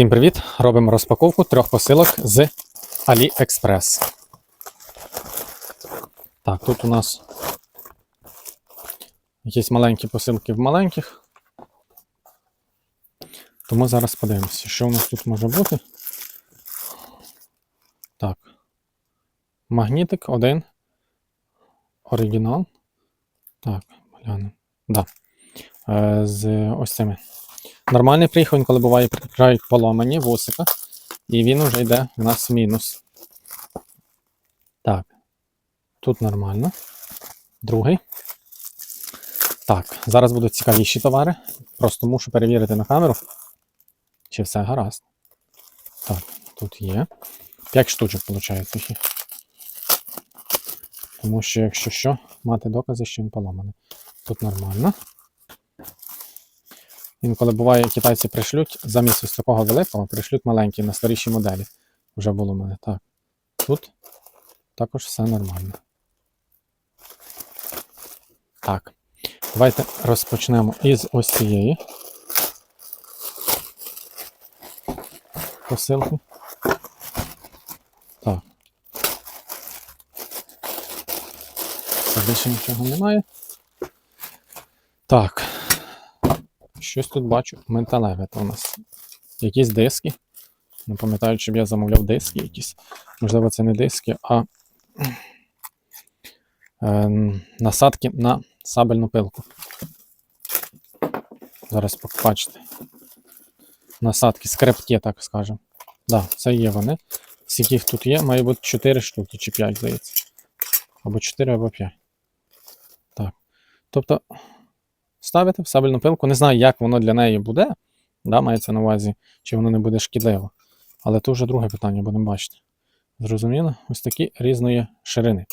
Всім привіт! Робимо розпаковку трьох посилок з AliExpress. Так, тут у нас якісь маленькі посилки в маленьких. Тому зараз подивимося, що у нас тут може бути. Так. Магнітик один. Оригінал. Так, глянемо. Да. Е, з ось цими. Нормальний приїхав, коли буває, приїжджають поломані вусика, і він вже йде в нас в мінус. Так. Тут нормально. Другий. Так, зараз будуть цікавіші товари. Просто мушу перевірити на камеру, чи все гаразд. Так, тут є. 5 штучок, виходить. Тому що, якщо що, мати докази, що він поламаний. Тут нормально. Інколи буває, китайці пришлють замість ось такого великого, пришлють маленький на старіші моделі. Вже було в мене. Так. Тут також все нормально. Так. Давайте розпочнемо із ось цієї посилки. Так. Більше нічого немає. Так. Щось тут бачу то у нас. Якісь диски. Не пам'ятаю, чи б я замовляв диски якісь. Можливо, це не диски, а е, насадки на сабельну пилку. Зараз побачите. Насадки, скрепки, так скажемо. Так, да, це є вони. Скільки їх тут є, має бути 4 штуки чи 5, здається. Або 4, або 5. Так. Тобто ставити в сабельну пилку. Не знаю, як воно для неї буде. Да, мається на увазі, чи воно не буде шкідливо. Але то вже друге питання, будемо бачити. Зрозуміло? Ось такі різної ширини.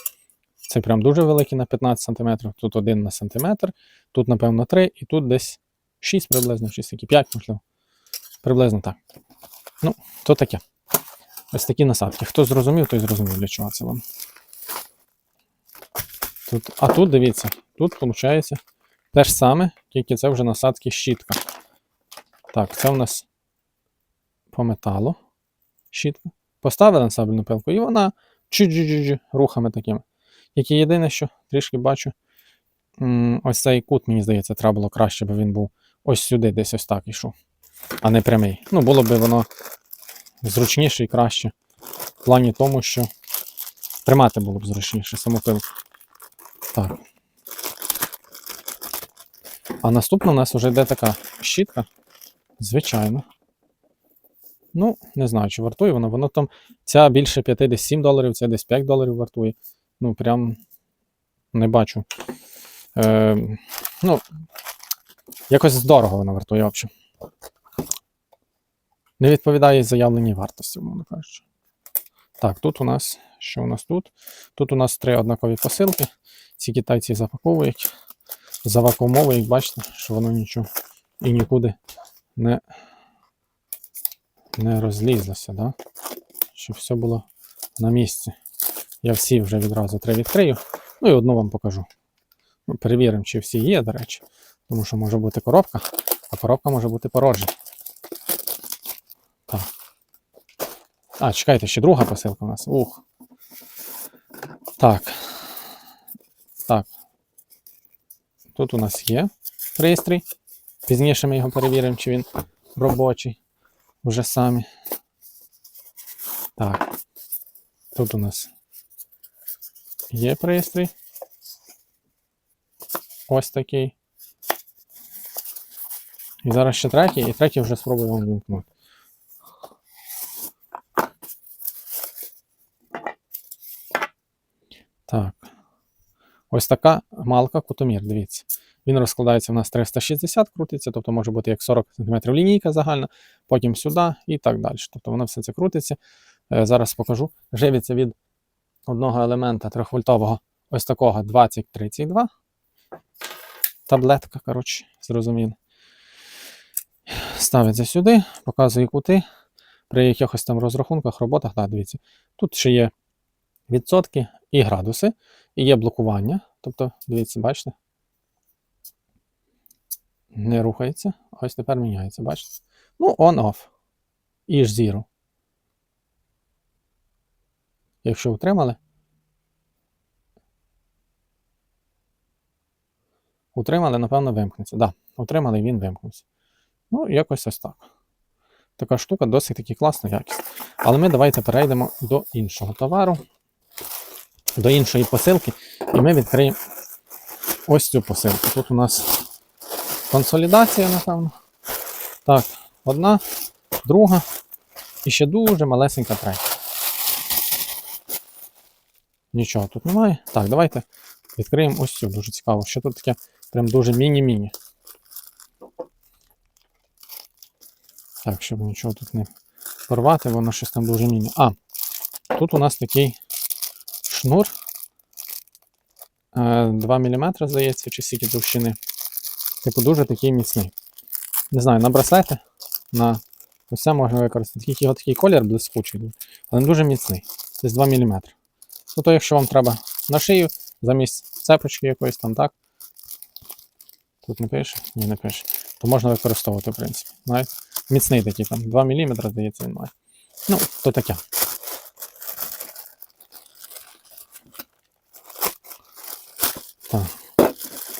Це прям дуже великий на 15 см, тут 1 на сантиметр, тут, напевно, 3, і тут десь 6 приблизно, 6 такі, 5, можливо. Приблизно так. Ну, то таке. Ось такі насадки. Хто зрозумів, той зрозумів, для чого це вам. Тут, а тут, дивіться, тут, виходить, те ж саме, тільки це вже насадки щітка. Так, це у нас по металу щітка. Поставили на сабельну пилку, і вона чу рухами такими. Тільки єдине, що трішки бачу, ось цей кут, мені здається, треба було краще, бо він був ось сюди, десь ось так ішов, а не прямий. Ну, було б воно зручніше і краще. В плані тому, що тримати було б зручніше саму пилку. Так. А наступна у нас вже йде така щітка. Звичайно. Ну, не знаю, чи вартує вона. Воно там ця більше 57 доларів, ця десь 5 доларів вартує. Ну, прям не бачу. Е, ну, якось дорого вона вартує, в общем. Не відповідає заявленій вартості, мовно кажучи. Так, тут у нас. Що у нас тут? Тут у нас три однакові посилки. Ці китайці запаковують завакуумовують, бачите, що воно нічого і нікуди не не розлізлося, да? щоб все було на місці. Я всі вже відразу три відкрию. Ну і одну вам покажу. Ну, Перевіримо, чи всі є, до речі. Тому що може бути коробка, а коробка може бути порожня. Так. А, чекайте, ще друга посилка у нас. Ух. Так. Так, Тут у нас є пристрій. Пізніше ми його перевіримо, чи він робочий вже самі. Так. Тут у нас є пристрій. Ось такий. І зараз ще третій, і третій вже спробую вам вимкнути. Так. Ось така малка кутомір, дивіться. Він розкладається в нас 360, крутиться, тобто може бути як 40 см лінійка загальна, потім сюди і так далі. Тобто воно все це крутиться. Е, зараз покажу. Живиться від одного елемента 3-вольтового, ось такого 2032. Таблетка, коротше, зрозуміло. Ставиться сюди, показує кути. При якихось там розрахунках, роботах, так, дивіться. Тут ще є відсотки і градуси, і є блокування. Тобто, дивіться, бачите? Не рухається. Ось тепер міняється, бачите? Ну, on-off. Іж Zero. Якщо утримали. Утримали, напевно, вимкнеться. Так, да, утримали, він вимкнувся. Ну, якось ось так. Така штука досить таки класна якість. Але ми давайте перейдемо до іншого товару, до іншої посилки, і ми відкриємо ось цю посилку. Тут у нас консолідація, напевно. Так, одна, друга і ще дуже малесенька третя. Нічого тут немає. Так, давайте відкриємо ось цю. Дуже цікаво, що тут таке прям дуже міні-міні. Так, щоб нічого тут не порвати, воно щось там дуже міні. А, тут у нас такий шнур. е, 2 мм, здається, чи скільки товщини. Типу дуже такий міцний. Не знаю, на браслети, на це можна використати. Тільки його такий колір блискучий, але дуже міцний. Десь 2 мм. Ну, то якщо вам треба на шию, замість цепочки якоїсь там, так? Тут не пише? Ні, не пише. То можна використовувати, в принципі. Знаєте? Міцний такий там, 2 мм, здається, він має. Ну, то таке.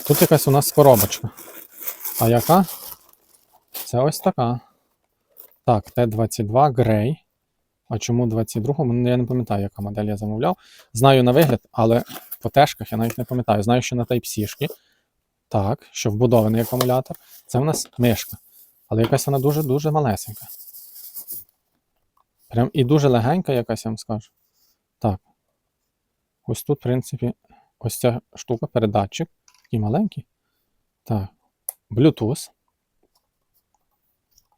Тут якась у нас коробочка. А яка? Це ось така. Так, Т-22 Грей. А чому 22? Ну, Я не пам'ятаю, яка модель я замовляв. Знаю на вигляд, але по тежках я навіть не пам'ятаю. Знаю, що на Type-C. Так, що вбудований акумулятор. Це в нас мишка. Але якась вона дуже-дуже малесенька. Прям і дуже легенька якась, я вам скажу. Так. Ось тут, в принципі, ось ця штука, передатчик. Такий маленький. Так. Bluetooth.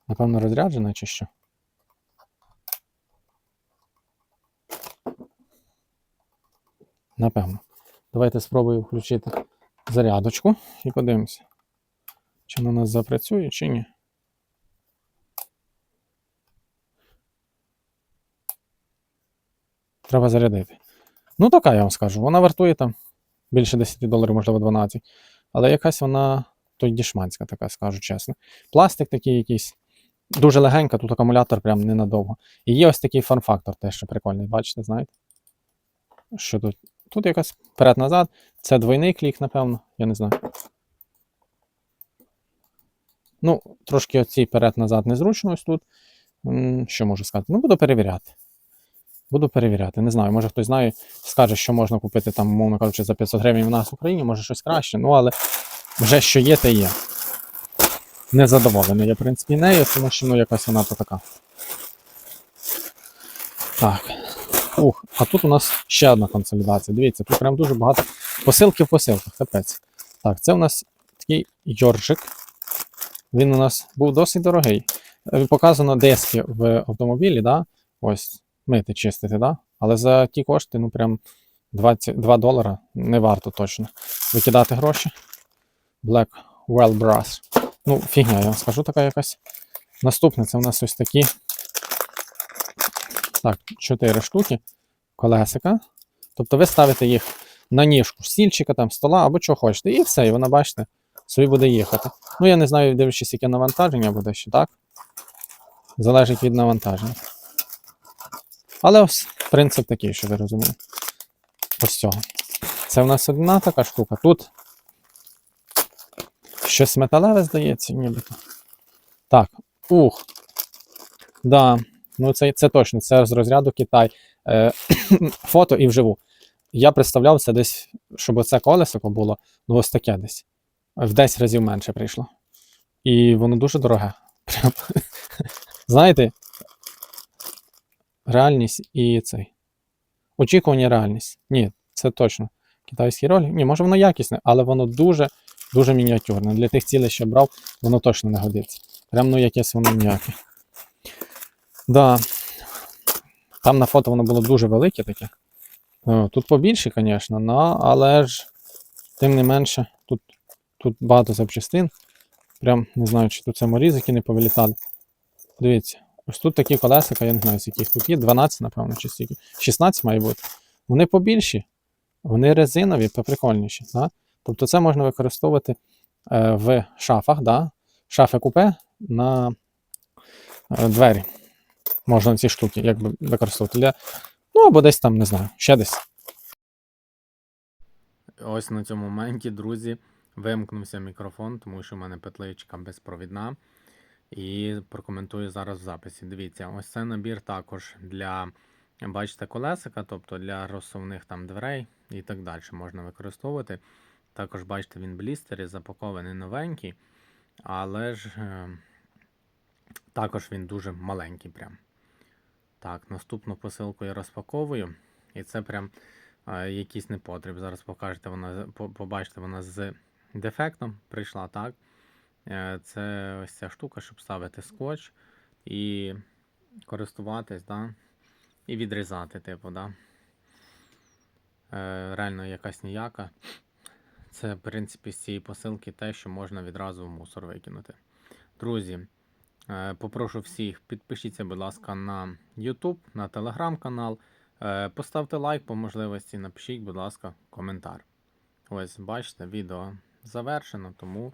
Напевно, розряджена чи що? Напевно. Давайте спробую включити зарядочку і подивимося, чи вона нас запрацює, чи ні. Треба зарядити. Ну, така я вам скажу. Вона вартує там більше 10 доларів, можливо, 12. Але якась вона той дішманська, така, скажу чесно. Пластик такий якийсь. Дуже легенька, тут акумулятор прям ненадовго. І є ось такий форм-фактор, теж ще прикольний, бачите, знаєте? Що тут? Тут якась вперед-назад. Це двойний клік, напевно, я не знаю. Ну, трошки оцій вперед-назад незручно ось тут. Що можу сказати? Ну, буду перевіряти. Буду перевіряти. Не знаю, може хтось знає, скаже, що можна купити там, мовно кажучи, за 500 гривень в нас в Україні, може щось краще. Ну, але вже що є, те є. Незадоволений я, в принципі, нею, тому що ну, якась вона то така. Так. Ух, а тут у нас ще одна консолідація. Дивіться, тут прям дуже багато посилки в посилках, капець. Так, це у нас такий йоржик. Він у нас був досить дорогий. Е, Показано диски в автомобілі, да? ось мити, чистити, да? але за ті кошти, ну прям 22 долара не варто точно викидати гроші. Black Well Brass. Ну, фігня, я вам скажу така якась. Наступне це у нас ось такі. Так, 4 штуки колесика. Тобто ви ставите їх на ніжку стільчика, там, стола або що хочете. І все, і вона, бачите, собі буде їхати. Ну, я не знаю, дивлячись, яке навантаження буде ще, так? Залежить від навантаження. Але ось принцип такий, що ви розумієте. Ось цього. Це в нас одна така штука. Тут щось металеве, здається, нібито. Так, ух. Да, ну це, це точно, це з розряду Китай. Е, фото і вживу. Я представляв це десь, щоб оце колесико було, ну ось таке десь. В 10 разів менше прийшло. І воно дуже дороге. Знаєте, реальність і цей. Очікування реальність. Ні, це точно. Китайський ролик. Ні, може воно якісне, але воно дуже дуже мініатюрне. Для тих цілей, що брав, воно точно не годиться. Прям ну якесь воно ніяке. Да. Там на фото воно було дуже велике таке. Тут побільше, звісно, але ж тим не менше, тут, тут багато запчастин. Прям не знаю, чи тут саморізики не повилітали. Дивіться, ось тут такі колесика, я не знаю, з яких тут є. 12, напевно, чи стільки. 16 має бути. Вони побільші, вони резинові, поприкольніші. Да? Тобто це можна використовувати е, в шафах, да? шафи купе на е, двері. можна ці штуки якби використовувати для. Ну або десь там, не знаю, ще десь. Ось на цьому моменті, друзі, вимкнувся мікрофон, тому що в мене петличка безпровідна. І прокоментую зараз в записі. Дивіться, ось це набір також для, бачите, колесика, тобто для розсувних там дверей і так далі можна використовувати. Також, бачите, він блістері, запакований новенький, але ж е, також він дуже маленький. прям. Так, наступну посилку я розпаковую. І це прям е, якийсь непотріб. Зараз покажете, вона, побачите, вона з дефектом прийшла, так? Е, Це ось ця штука, щоб ставити скотч і користуватись, да? і відрізати, типу, да? Е, реально якась ніяка. Це, в принципі, з цієї посилки те, що можна відразу в мусор викинути. Друзі, е, попрошу всіх, підпишіться, будь ласка, на YouTube, на Telegram канал. Поставте лайк по можливості, напишіть, будь ласка, коментар. Ось, бачите, відео завершено, тому